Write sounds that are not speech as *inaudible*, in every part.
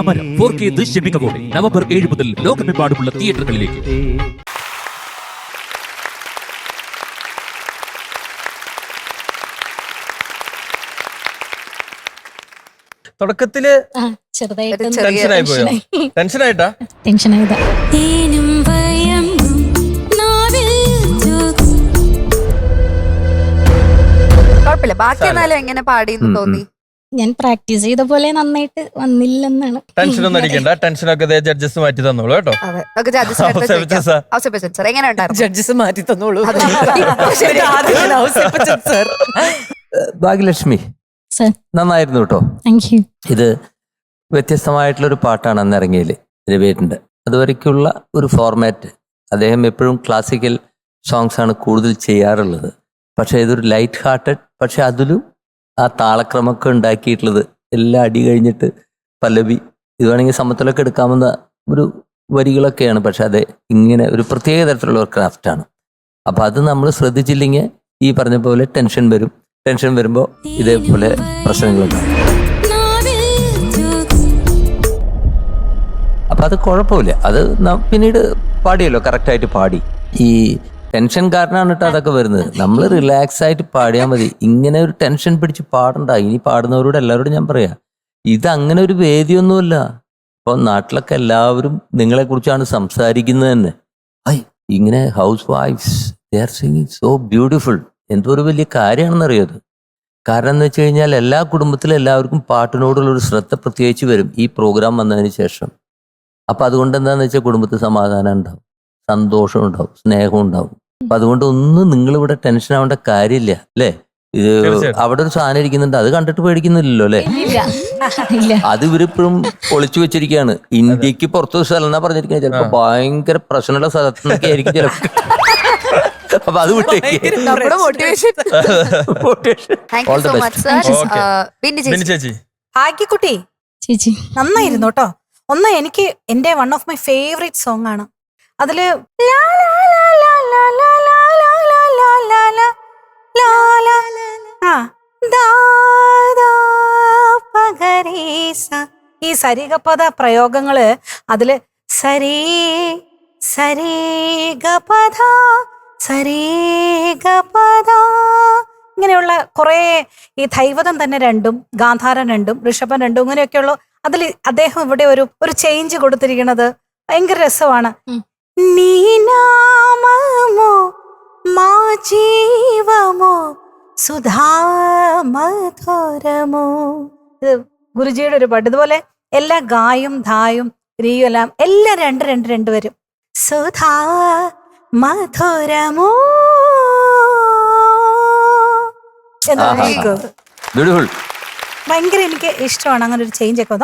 Amaram four K ദൃശ്യമികവോടെ November ഏഴ് മുതൽ ലോകമെമ്പാടുമുള്ള തിയേറ്ററുകളിലേക്ക്. തുടക്കത്തിൽ ടെൻഷനായി പോയോ? ടെൻഷനായിട്ടാ? ടെൻഷനായതാ. കുഴപ്പമില്ല. ബാക്കി എന്നാലും എങ്ങനെ പാടിയെന്ന് തോന്നി? ഞാൻ പ്രാക്ടീസ് ചെയ്ത പോലെ നന്നായിട്ട് വന്നില്ലെന്നാണ് ടെൻഷൻ ഒന്നും അടിക്കണ്ട. ടെൻഷനൊക്കെ ദേ ജഡ്ജസ് മാറ്റി തന്നോളൂ കേട്ടോ. അതെ. നമുക്ക് ജഡ്ജസ് സാർ. സാർ എങ്ങനെ ഉണ്ടായിരുന്നു? ജഡ്ജസ് മാറ്റി തന്നോളൂ. സർ. ഭാഗ്യലക്ഷ്മി സർ. നന്നായിരുന്നു കേട്ടോ. താങ്ക് യു ഇത് വ്യത്യസ്തമായിട്ടുള്ളൊരു പാട്ടാണ് അന്ന് ഇറങ്ങിയത് രവിയേട്ടന്റെ. അതുവരയ്ക്കുള്ള ഒരു ഫോർമാറ്റ് അദ്ദേഹം എപ്പോഴും ക്ലാസിക്കൽ സോങ്സ് ആണ് കൂടുതൽ ചെയ്യാറുള്ളത്. പക്ഷേ ഇതൊരു ലൈറ്റ് ഹാർട്ടഡ് പക്ഷെ അതിലും ആ താളക്രമൊക്കെ ഉണ്ടാക്കിയിട്ടുള്ളത്. എല്ലാ അടി കഴിഞ്ഞിട്ട് പല്ലവി. ഇത് വേണമെങ്കിൽ സമത്തിലൊക്കെ എടുക്കാമെന്ന ഒരു വരികളൊക്കെയാണ്. പക്ഷെ അതെ ഇങ്ങനെ ഒരു പ്രത്യേക തരത്തിലുള്ള ഒരു ക്രാഫ്റ്റാണ് അപ്പം അത് നമ്മൾ ശ്രദ്ധിച്ചില്ലെങ്കിൽ ഈ പറഞ്ഞ പോലെ ടെൻഷൻ വരും. ടെൻഷൻ വരുമ്പോൾ ഇതേപോലെ പ്രശ്നങ്ങളുണ്ടാകും. അപ്പം അത് കുഴപ്പമില്ല. അത് പിന്നീട് പാടിയല്ലോ. കറക്റ്റായിട്ട് പാടി. ഈ ടെൻഷൻ കാരണമാണ് കേട്ടോ അതൊക്കെ വരുന്നത്. നമ്മൾ റിലാക്സ് ആയിട്ട് പാടിയാൽ മതി. ഇങ്ങനെ ഒരു ടെൻഷൻ പിടിച്ച് പാടണ്ട. ഇനി പാടുന്നവരോട് എല്ലാവരോടും ഞാൻ പറയാം ഇത് അങ്ങനെ ഒരു വേദിയൊന്നുമല്ല. ഇപ്പൊ നാട്ടിലൊക്കെ എല്ലാവരും നിങ്ങളെ കുറിച്ചാണ് സംസാരിക്കുന്നത് തന്നെ ഐ ഇങ്ങനെ house wives they are singing so beautiful എന്തോ ഒരു വലിയ കാര്യമാണെന്ന് അറിയത് കാരണം എന്ന് വെച്ച് കഴിഞ്ഞാൽ എല്ലാ കുടുംബത്തിലും എല്ലാവർക്കും പാട്ടിനോടുള്ള ഒരു ശ്രദ്ധ പ്രത്യേകിച്ച് വരും ഈ പ്രോഗ്രാം വന്നതിന് ശേഷം. അപ്പൊ അതുകൊണ്ട് എന്താണെന്ന് വെച്ചാൽ കുടുംബത്തിൽ സമാധാനം ഉണ്ടാവും. സന്തോഷം ഉണ്ടാവും. സ്നേഹം ഉണ്ടാവും. അപ്പൊ അതുകൊണ്ട് ഒന്നും നിങ്ങൾ ഇവിടെ ടെൻഷൻ ആവേണ്ട കാര്യമില്ല അല്ലേ? ഇത് അവിടെ ഒരു സാധനം ഇരിക്കുന്നുണ്ട് അത് കണ്ടിട്ട് പേടിക്കുന്നില്ലല്ലോ അല്ലേ? അത് ഇവരിപ്പോഴും ഒളിച്ചു വെച്ചിരിക്കുകയാണ്. ഇന്ത്യയ്ക്ക് പുറത്തു സ്ഥലം എന്നാ പറഞ്ഞിരിക്കുന്നത്? ചിലപ്പോ ഭയങ്കര പ്രശ്നമുള്ള സ്ഥലത്തൊക്കെ ആയിരിക്കും ചിലപ്പോ. അപ്പൊ അത് വിട്ടേക്ക്. ഭാഗ്യക്കുട്ടി. ചേച്ചി. നന്നായിരുന്നു കേട്ടോ. ഒന്ന് എനിക്ക് എന്റെ one of my favourite song ആണ്. അതിൽ ലാ ആ. ഈ സരിഗപദ പ്രയോഗങ്ങൾ അതിൽ സരീ സരീ ഗപദ സരീ ഗപദ ഇങ്ങനെയുള്ള കുറേ ഈ ദൈവതം തന്നെ രണ്ടും ഗാന്ധാരൻ രണ്ടും ഋഷഭൻ രണ്ടും ഇങ്ങനെയൊക്കെയുള്ള അതിൽ അദ്ദേഹം ഇവിടെ ഒരു ഒരു ചേഞ്ച് കൊടുത്തിരിക്കുന്നത് ഭയങ്കര രസമാണ് ഉം. ജീവമോ? സുധാമധുരമോ? ഇത് ഗുരുജിയുടെ ഒരു പാട്ട്. ഇതുപോലെ എല്ലാ ഗായും ധായും രീയും എല്ലാം എല്ലാം രണ്ട് രണ്ട് രണ്ട് വരും. സുധാ മധുരമോ ഭയങ്കര എനിക്ക് ഇഷ്ടമാണ് അങ്ങനെ ഒരു ചേഞ്ച് ഒക്കെ.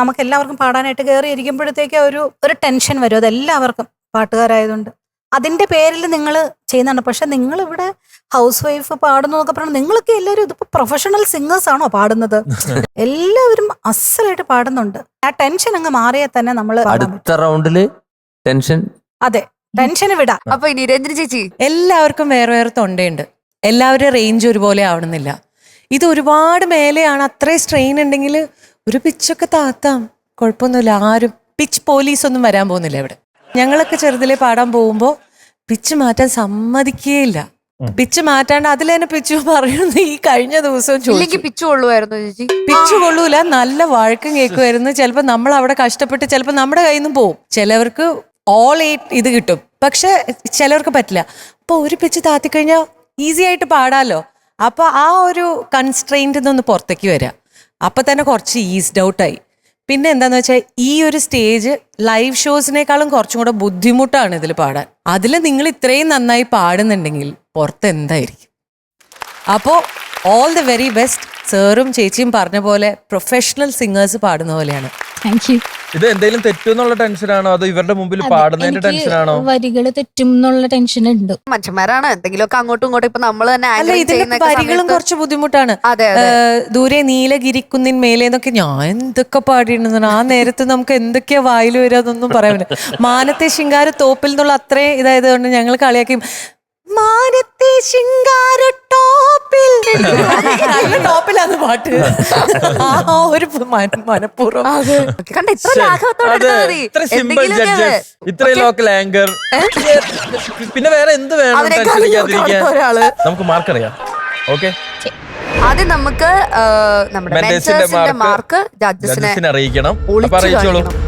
നമുക്ക് എല്ലാവർക്കും പാടാനായിട്ട് കയറി ഇരിക്കുമ്പോഴത്തേക്ക് ഒരു ഒരു ടെൻഷൻ വരും. അത് എല്ലാവർക്കും പാട്ടുകാരായതുകൊണ്ട്. അതിന്റെ പേരിൽ നിങ്ങൾ ചെയ്യുന്നുണ്ട് പക്ഷെ നിങ്ങൾ ഇവിടെ ഹൗസ് വൈഫ് പാടുന്നു എന്നൊക്കെ പറഞ്ഞു നിങ്ങളൊക്കെ എല്ലാവരും ഇതിപ്പോ പ്രൊഫഷണൽ സിംഗേഴ്സ് ആണോ പാടുന്നത്? *laughs* എല്ലാവരും അസലായിട്ട് പാടുന്നുണ്ട്. ആ ടെൻഷൻ അങ്ങ് മാറിയാൽ തന്നെ നമ്മൾ അടുത്ത റൗണ്ടിൽ ടെൻഷൻ അതെ ടെൻഷൻ വിടാം. അപ്പൊ ഇനി രഞ്ജന ചേച്ചി. എല്ലാവർക്കും വേറെ വേറെ തൊണ്ടയുണ്ട്. എല്ലാവരുടെ റേഞ്ച് ഒരുപോലെ ആവണമെന്നില്ല. ഇത് ഒരുപാട് മേലെയാണ്. അത്രയും സ്ട്രെയിൻ ഉണ്ടെങ്കിൽ ഒരു പിച്ചൊക്കെ താത്താം. കുഴപ്പമൊന്നുമില്ല. ആരും പിച്ച് പോലീസ് ഒന്നും വരാൻ പോകുന്നില്ല ഇവിടെ. ഞങ്ങളൊക്കെ ചെറുതിലെ പാടാൻ പോകുമ്പോൾ പിച്ച് മാറ്റാൻ സമ്മതിക്കുകയില്ല പിച്ച് മാറ്റാണ്ട് അതിൽ തന്നെ പിച്ചു പറയുന്നു. ഈ കഴിഞ്ഞ ദിവസം ചോദിച്ചു. പിച്ചു കൊള്ളുമായിരുന്നു ചേച്ചി. പിച്ചു കൊള്ളൂല നല്ല വഴക്കും കേൾക്കുമായിരുന്നു. ചിലപ്പോൾ നമ്മൾ അവിടെ കഷ്ടപ്പെട്ട് ചിലപ്പോൾ നമ്മുടെ കയ്യിൽ നിന്നും പോവും. ചിലവർക്ക് ഓൾ എയ്റ്റ് ഇത് കിട്ടും. പക്ഷെ ചിലവർക്ക് പറ്റില്ല. അപ്പൊ ഒരു പിച്ച് താത്തിക്കഴിഞ്ഞാൽ ഈസി ആയിട്ട് പാടാലോ? അപ്പൊ ആ ഒരു കൺസ്ട്രെയിന്റിൽ നിന്ന് പുറത്തേക്ക് വരിക അപ്പൊ തന്നെ കുറച്ച് ഈസ്ഡ് ഔട്ടായി പിന്നെ എന്താന്ന് വെച്ചാൽ ഈ ഒരു സ്റ്റേജ് ലൈവ് ഷോസിനേക്കാളും കുറച്ചും കൂടെ ബുദ്ധിമുട്ടാണ് ഇതിൽ പാടാൻ. അതിൽ നിങ്ങൾ ഇത്രയും നന്നായി പാടുന്നുണ്ടെങ്കിൽ പുറത്ത് എന്തായിരിക്കും അപ്പോൾ ഓൾ ദി വെരി ബെസ്റ്റ് സാറും ചേച്ചിയും പറഞ്ഞ പോലെ പ്രൊഫഷണൽ സിംഗേഴ്സ് പാടുന്ന പോലെയാണ്. താങ്ക് യു ഇത് എന്തെങ്കിലും തെറ്റുന്നുള്ള ടെൻഷനാണോ അതോ ഇവരുടെ മുമ്പിൽ പാടുന്നതിന്റെ ടെൻഷനാണോ വരികൾ തെറ്റും എന്നുള്ള ടെൻഷൻ ഉണ്ട്. മനുഷ്യന്മാരാണ്. എന്തെങ്കിലുമൊക്കെ അങ്ങോട്ടും ഇങ്ങോട്ടും ഇപ്പൊ നമ്മൾ തന്നെ അല്ല ഇതിന്റെ ചെയ്യുന്ന വരികളും കുറച്ച് ബുദ്ധിമുട്ടാണ്. അതെ അതെ. ഏഹ്, ദൂരെ നീലഗിരിക്കുന്നിൻ മേലെ എന്നൊക്കെ ഞാൻ എന്തൊക്കെ പാടിയിട്ടുണ്ട് ആ നേരത്ത് നമുക്ക് എന്തൊക്കെയാ വായിൽ വരിക എന്നൊന്നും പറയാൻ പറ്റില്ല. മാനത്തെ ശിങ്കാര തോപ്പിൽ എന്നുള്ള അത്രേ ഇതായത് കൊണ്ട് ഞങ്ങൾ കളിയാക്കി. മാനത്തെ ശിങ്കാര ടോപ്പിൽ. നല്ല ടോപ്പിലാണ് പാട്ട്. ആ ഒരു മന- മനഃപൂർവം. കണ്ട ഇത്ര ലാഘവത്തോടെ അത്. ഇത്ര സിമ്പിൾ ജഡ്ജസ് ഇത്രയും ലോക്കൽ ആങ്കർ പിന്നെ വേറെ എന്ത് വേണം ഒരാൾ. നമുക്ക് മാർക്ക് അറിയാം ഓക്കെ ആദ്യം നമുക്ക് ആ, നമ്മുടെ മെന്റേഴ്സിന്റെ മെന്റേഴ്സിന്റെ മാർക്ക് മാർക്ക് ജഡ്ജസിനെ ജഡ്ജസിനെ അറിയിക്കണം. അപ്പൊ ഒളിച്ചു അറിയിച്ചോളൂ. കാണിക്കണം.